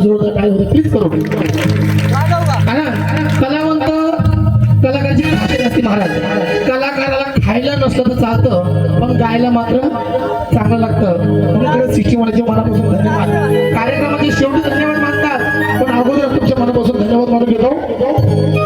सिस्टमसाठी जोरदार काय होतं प्लीज करू ना कलावंत कलाकाराची खासियत असते महाराज. कलाकाराला खायला नसलं तर चालतं पण गायला मात्र चांगलं लागतं. म्हणून खरंच सिस्टमचे मनापासून धन्यवाद. कार्यक्रमाचे शेवटी धन्यवाद मानतात पण अगोदर तुमच्या मनापासून धन्यवाद मानून घेतो.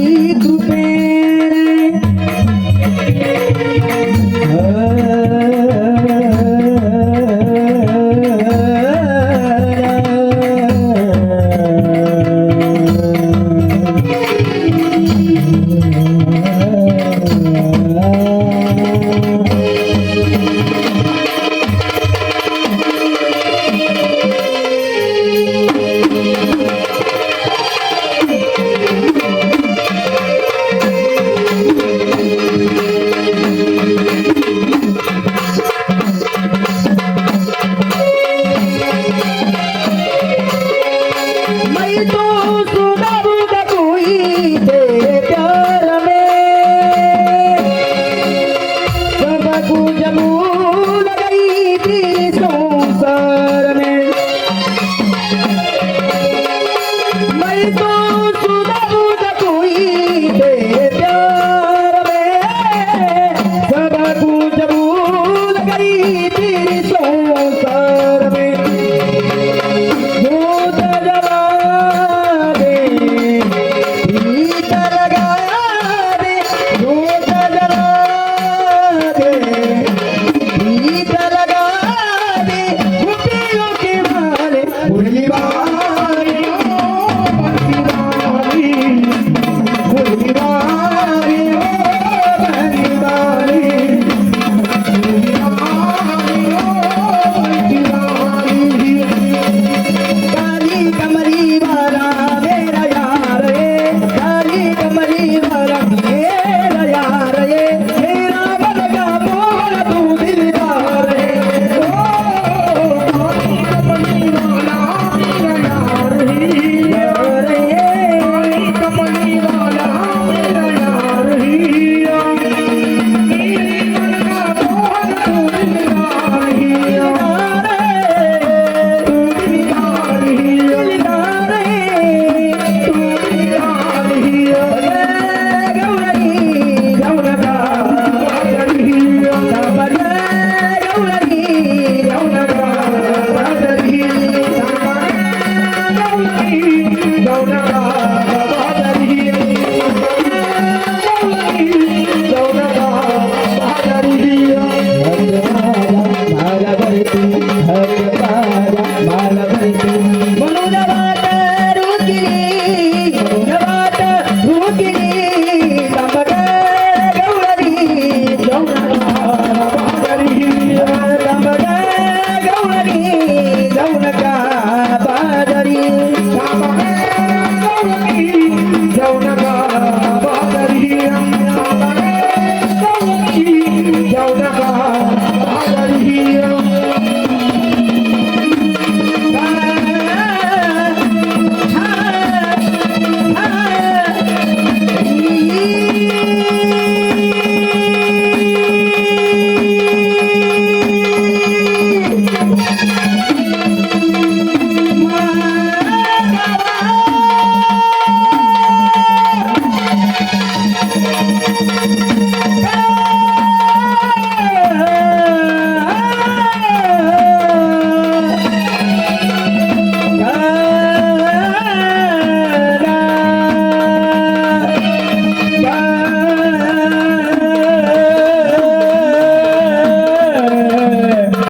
vida.